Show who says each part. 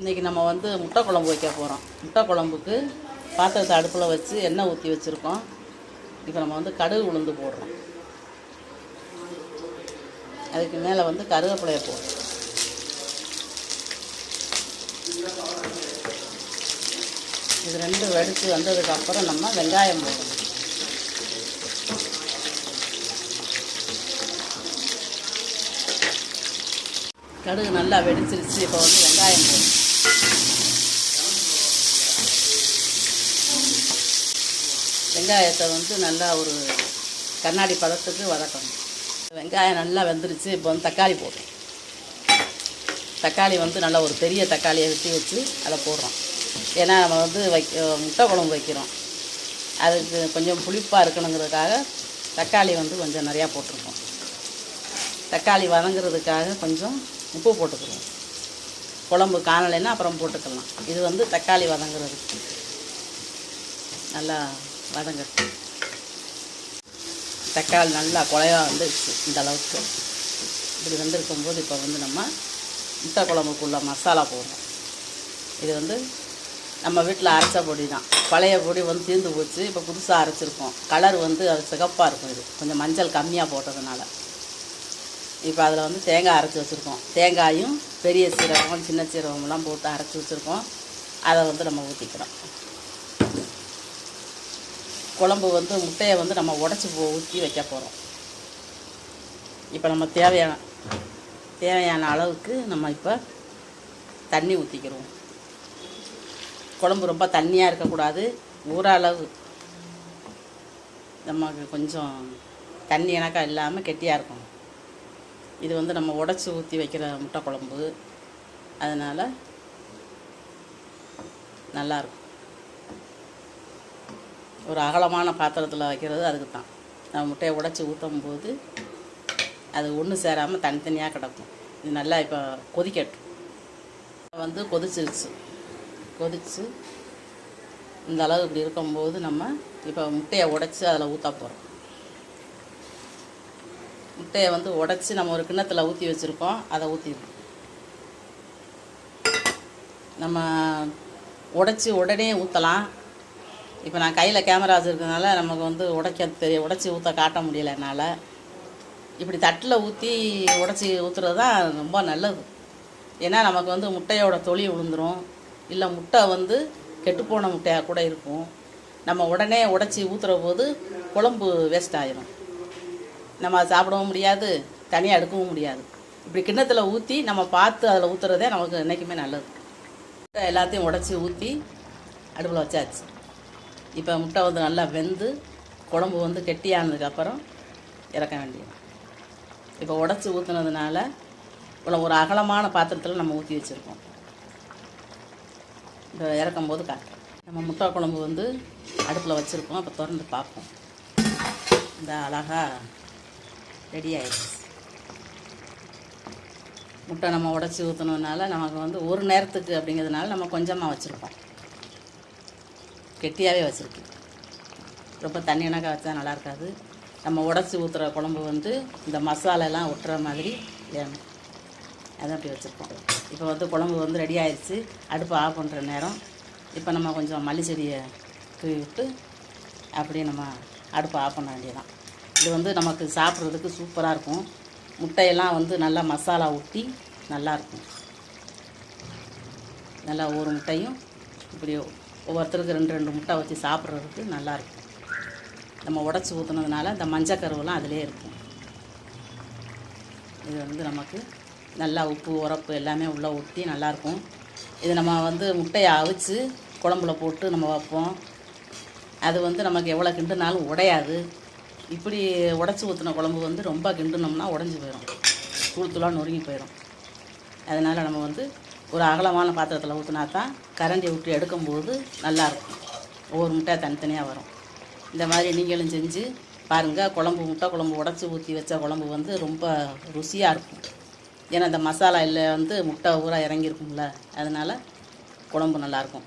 Speaker 1: இன்றைக்கி நம்ம வந்து முட்டை குழம்பு வைக்க போகிறோம் முட்டை குழம்புக்கு பாத்திரத்தை அடுப்பில் வச்சு எண்ணெய் ஊற்றி வச்சுருக்கோம். இப்போ நம்ம வந்து கடுகு உளுந்து போடுறோம். அதுக்கு மேலே வந்து கருவேப்பிலையை போடுறோம். இது ரெண்டு வெடித்து வந்ததுக்கப்புறம் நம்ம வெங்காயம் போடணும் கடுகு நல்லா வெடிச்சிருச்சு இப்போ வந்து வெங்காயம் போடணும் வெங்காயத்தை வந்து நல்லா ஒரு கண்ணாடி பதத்துக்கு வதக்கணும். வெங்காயம் நல்லா வெந்துருச்சு இப்போ வந்து தக்காளி போடுறோம். தக்காளி வந்து நல்லா ஒரு பெரிய தக்காளியை வெட்டி வச்சு அதை போடுறோம். ஏன்னா நம்ம வந்து வைக்க முட்டை குழம்பு வைக்கிறோம். அதுக்கு கொஞ்சம் புளிப்பாக இருக்கணுங்கிறதுக்காக தக்காளி வந்து கொஞ்சம் நிறையா போட்டிருக்கோம். தக்காளி வதங்குறதுக்காக கொஞ்சம் உப்பு போட்டுக்கிறோம் குழம்பு காணலைன்னா அப்புறம் போட்டுக்கலாம். இது வந்து தக்காளி வதங்குறது. நல்லா வதங்கட்டும். தக்காளி நல்லா குழையா வந்துருச்சு இந்த அளவுக்கு. இப்படி வந்திருக்கும் போது இப்போ வந்து நம்ம முட்டை குழம்புக்குள்ள மசாலா போடுறோம். இது வந்து நம்ம வீட்டில் அரைச்ச பொடி தான். பழைய பொடி வந்து தீர்ந்து போச்சு. இப்போ புதுசாக அரைச்சிருக்கோம். கலர் வந்து அது சிகப்பாக இருக்கும் இது. கொஞ்சம் மஞ்சள் கம்மியாக போட்டதுனால. இப்போ அதில் வந்து தேங்காய் அரைச்சி வச்சுருக்கோம். தேங்காயும் பெரிய சீரகம் சின்ன சீரகம்லாம் போட்டு அரைச்சி வச்சுருக்கோம். அதை வந்து நம்ம ஊற்றிக்கிறோம் குழம்பு வந்து முட்டையை வந்து நம்ம உடச்சி ஊற்றி வைக்க போகிறோம் இப்போ நம்ம தேவையான தேவையான அளவுக்கு நம்ம இப்போ தண்ணி ஊற்றிக்கிறோம் குழம்பு ரொம்ப தண்ணியாக இருக்கக்கூடாது. ஓரளவு. நமக்கு கொஞ்சம் தண்ணி எனக்கா இல்லாமல் கெட்டியாக இருக்கும். இது வந்து நம்ம உடச்சி ஊற்றி வைக்கிற முட்டை குழம்பு. அதனால் நல்லாயிருக்கும் ஒரு அகலமான பாத்திரத்தில் வைக்கிறது அதுக்கு தான் நம்ம முட்டையை உடச்சி ஊற்றும் போது அது ஒன்று சேராமல் தனித்தனியாக கிடக்கும். இது நல்லா இப்போ கொதிக்கட்டும். வந்து கொதிச்சிருச்சு. கொதிச்சு இந்த அளவு இப்படி இருக்கும்போது நம்ம இப்போ முட்டையை உடச்சி அதில் ஊற்ற போகிறோம் முட்டையை வந்து உடச்சி நம்ம ஒரு கிண்ணத்தில் ஊற்றி வச்சுருக்கோம். அதை ஊற்றிடுவோம் நம்ம உடச்சி உடனே ஊற்றலாம் இப்போ நான் கையில் கேமரா வச்சுருக்கனால நமக்கு வந்து உடைக்க தெரிய உடச்சி ஊற்ற காட்ட முடியல என்னால். இப்படி தட்டில் ஊற்றி உடச்சி ஊற்றுறது தான் ரொம்ப நல்லது. ஏன்னா நமக்கு வந்து முட்டையோட தொளி விழுந்துடும் இல்லை முட்டை வந்து கெட்டுப்போன முட்டையாக கூட இருக்கும். நம்ம உடனே உடச்சி ஊற்றுற போது குழம்பு வேஸ்ட் ஆயிரும். நம்ம அதை சாப்பிடவும் முடியாது தனியாக எடுக்கவும் முடியாது. இப்படி கிண்ணத்தில் ஊற்றி நம்ம பார்த்து அதில் ஊற்றுறதே நமக்கு என்றைக்குமே நல்லது. முட்டை எல்லாத்தையும் உடச்சி ஊற்றி அடுப்பில் வச்சாச்சு. இப்போ முட்டை வந்து நல்லா வெந்து குழம்பு வந்து கெட்டியானதுக்கப்புறம் இறக்க வேண்டியது. இப்போ உடச்சி ஊற்றுனதுனால இவ்வளோ ஒரு அகலமான பாத்திரத்தில் நம்ம ஊற்றி வச்சுருக்கோம். இப்போ இறக்கும் போது காட்டுறேன் நம்ம முட்டை குழம்பு வந்து அடுப்பில் வச்சுருக்கோம். அப்போ திறந்து பார்ப்போம். இந்த அழகா ரெடி ஆயிடுச்சு. முட்டை நம்ம உடச்சி ஊற்றுனதுனால நமக்கு வந்து ஒரு நேரத்துக்கு அப்படிங்கிறதுனால நம்ம கொஞ்சமாக வச்சுருப்போம். கெட்டியாகவே வச்சுருக்கோம் ரொம்ப தண்ணி வச்சா நல்லா இருக்காது. நம்ம உடச்சி ஊற்றுற குழம்பு வந்து இந்த மசாலாலாம் ஒட்டுற மாதிரி வேணும். அதை அப்படி வச்சுருப்போம். இப்போ வந்து குழம்பு வந்து ரெடி ஆயிடுச்சு. அடுப்பு ஆஃப் பண்ணுற நேரம். இப்போ நம்ம கொஞ்சம் மல்லி செடியை தூவி விட்டு அப்படியே நம்ம அடுப்பை ஆஃப் பண்ண வேண்டியதான் இது வந்து நமக்கு சாப்பிட்றதுக்கு சூப்பராக இருக்கும். முட்டையெல்லாம் வந்து நல்லா மசாலா ஊட்டி நல்லாயிருக்கும் நல்லா ஒரு முட்டையும் இப்படி ஒவ்வொருத்தருக்கு ரெண்டு ரெண்டு முட்டை வச்சு சாப்பிட்றதுக்கு நல்லாயிருக்கும் நம்ம உடச்சி ஊற்றுனதுனால இந்த மஞ்சக்கருவெல்லாம் அதிலே இருக்கும். இது வந்து நமக்கு நல்லா உப்பு உரப்பு எல்லாமே உள்ளே ஊற்றி நல்லாயிருக்கும் இது நம்ம வந்து முட்டையை அவிச்சு குழம்புல போட்டு நம்ம வைப்போம். அது வந்து நமக்கு எவ்வளோ கிண்டுனாலும் உடையாது. இப்படி உடச்சி ஊற்றின குழம்பு வந்து ரொம்ப கிண்டுனோம்னா உடஞ்சி போயிடும் தூள் தூளாக நொறுங்கி போயிடும் அதனால் நம்ம வந்து ஒரு அகலமான பாத்திரத்தில் ஊற்றினா தான் கரண்டி விட்டு எடுக்கும்போது நல்லாயிருக்கும் ஒவ்வொரு முட்டை தனித்தனியாக வரும். இந்த மாதிரி நீங்களும் செஞ்சு பாருங்கள் குழம்பு முட்டை குழம்பு உடச்சி ஊற்றி வச்ச குழம்பு வந்து ரொம்ப ருசியாக இருக்கும். ஏன்னா இந்த மசாலா இல்லை வந்து முட்டை ஊராக இறங்கியிருக்கும்ல. அதனால் குழம்பு நல்லாயிருக்கும்